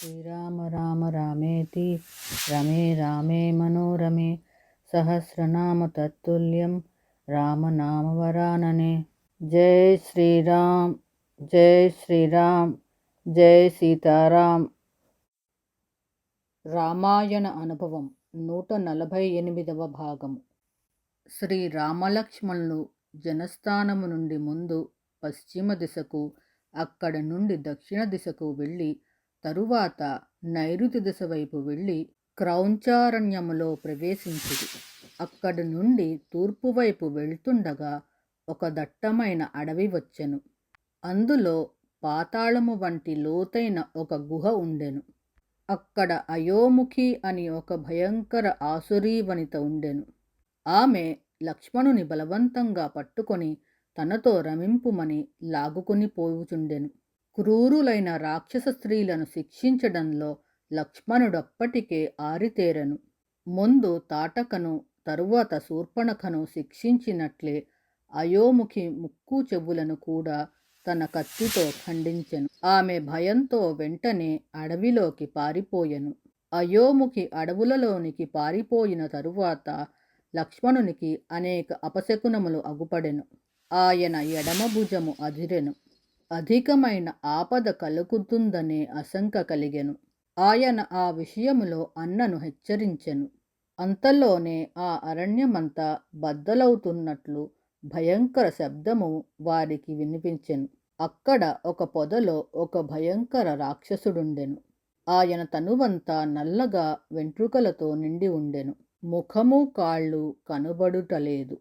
శ్రీరామ రామ రామేతి రమే రామే మనోరమే సహస్రనామ తత్తుల్యం రామనామవరాననే జై శ్రీరామ్ జై శ్రీరామ్ జై సీతారాం రామాయణ అనుభవం నూట నలభై ఎనిమిదవ భాగము. శ్రీ రామలక్ష్మణులు జనస్థానము నుండి ముందు పశ్చిమ దిశకు అక్కడ నుండి దక్షిణ దిశకు వెళ్ళి తరువాత నైరుతి దిశ వైపు వెళ్ళి క్రౌంచారణ్యములో ప్రవేశించింది అక్కడి నుండి తూర్పు వైపు వెళ్తుండగా ఒక దట్టమైన అడవి వచ్చెను. అందులో పాతాళము వంటి లోతైన ఒక గుహ ఉండెను. అక్కడ అయోముఖి అని ఒక భయంకర ఆసురీ వనిత ఉండెను. ఆమె లక్ష్మణుని బలవంతంగా పట్టుకొని తనతో రమింపుమని లాగుకొని పోవుచుండెను. క్రూరులైన రాక్షస స్త్రీలను శిక్షించడంలో లక్ష్మణుడప్పటికే ఆరితేరను. ముందు తాటకను తరువాత శూర్పణఖను శిక్షించినట్లే అయోముఖి ముక్కు చెవులను కూడా తన కత్తితో ఖండించెను. ఆమె భయంతో వెంటనే అడవిలోకి పారిపోయెను. అయోముఖి అడవులలోనికి పారిపోయిన తరువాత లక్ష్మణునికి అనేక అపశకునములు అగుపడెను. ఆయన ఎడమ భుజము అదిరెను అధికమైన ఆపద కలుగుతుందనే అశంక కలిగెను. ఆయన ఆ విషయములో అన్నను హెచ్చరించెను. అంతలోనే ఆ అరణ్యమంతా బద్దలవుతున్నట్లు భయంకర శబ్దము వారికి వినిపించెను. అక్కడ ఒక పొదలో ఒక భయంకర రాక్షసుడుండెను. ఆయన తనువంతా నల్లగా వెంట్రుకలతో నిండి ఉండెను. ముఖము కాళ్ళు కనబడుటలేదు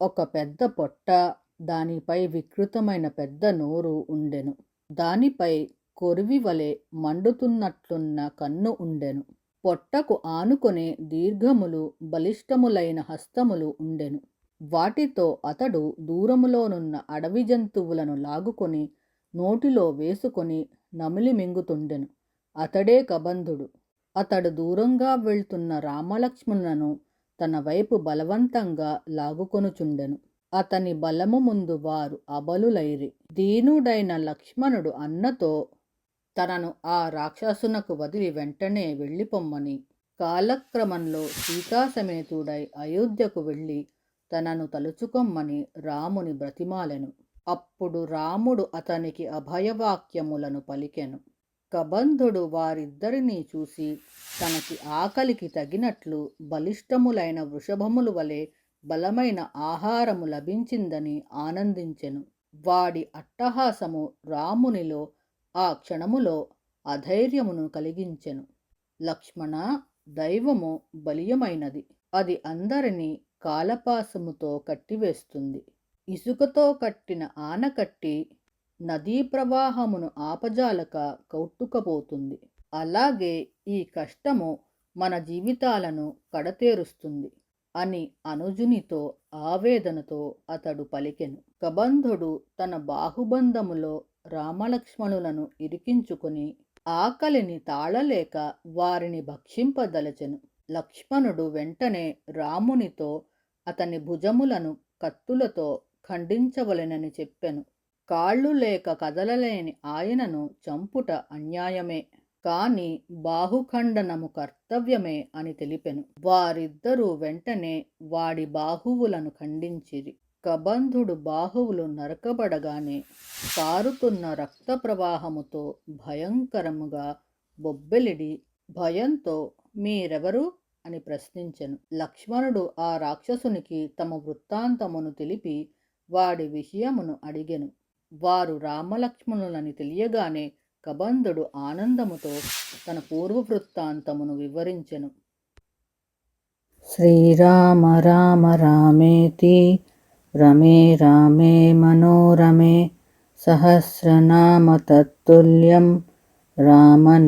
ఒక పెద్ద పొట్ట దానిపై వికృతమైన పెద్ద నోరు ఉండెను. దానిపై కొరివి వలె మండుతున్నట్లున్న కన్ను ఉండెను. పొట్టకు ఆనుకొనే దీర్ఘములు బలిష్టములైన హస్తములు ఉండెను. వాటితో అతడు దూరములోనున్న అడవి జంతువులను లాగుకొని నోటిలో వేసుకొని నమిలి మింగుతుండెను. అతడే కబంధుడు. అతడు దూరంగా వెళ్తున్న రామలక్ష్మణులను తన వైపు బలవంతంగా లాగుకొనుచుండెను. అతని బలము ముందు వారు అబలులైరి. దీనుడైన లక్ష్మణుడు అన్నతో తనను ఆ రాక్షసునకు వదిలి వెంటనే వెళ్ళిపొమ్మని. కాలక్రమంలో సీతాసమేతుడై అయోధ్యకు వెళ్ళి తనను తలుచుకొమ్మని రాముని బ్రతిమాలెను. అప్పుడు రాముడు అతనికి అభయవాక్యములను పలికెను. కబంధుడు వారిద్దరినీ చూసి తనకి ఆకలికి తగినట్లు బలిష్టములైన వృషభములు వలె బలమైన ఆహారము లభించిందని ఆనందించెను. వాడి అట్టహాసము రామునిలో ఆ క్షణములో అధైర్యమును కలిగించెను. లక్ష్మణ దైవము బలీయమైనది. అది అందరినీ కాలపాసముతో కట్టివేస్తుంది. ఇసుకతో కట్టిన ఆనకట్టి నదీ ప్రవాహమును ఆపజాలక కౌట్టుకపోతుంది అలాగే ఈ కష్టము మన జీవితాలను కడతేరుస్తుంది. అని అనుజునితో ఆవేదనతో అతడు పలికెను. కబంధుడు తన బాహుబంధములో రామలక్ష్మణులను ఇరికించుకుని ఆకలిని తాళలేక వారిని భక్షింపదలచెను. లక్ష్మణుడు వెంటనే రామునితో అతని భుజములను కత్తులతో ఖండించవలెనని చెప్పెను. కాళ్ళు లేక కదలలేని ఆయనను చంపుట అన్యాయమే. కాని బాహుఖండనము కర్తవ్యమే అని తెలిపెను. వారిద్దరూ వెంటనే వాడి బాహువులను ఖండించిరి. కబంధుడు బాహువులు నరకబడగానే పారుతున్న రక్త ప్రవాహముతో భయంకరముగా బొబ్బెలిడి భయంతో మీరెవరు అని ప్రశ్నించెను. లక్ష్మణుడు ఆ రాక్షసునికి తమ వృత్తాంతమును తెలిపి వాడి విషయమును అడిగెను. వారు రామలక్ష్మణులని తెలియగానే కబంధుడు ఆనందముతో తన పూర్వ వృత్తాంతమును వివరించెను. శ్రీరామ రామ రామేతి రమే రామే మనోరమే సహస్రనామ తత్తుల్యం రామనామవరాననే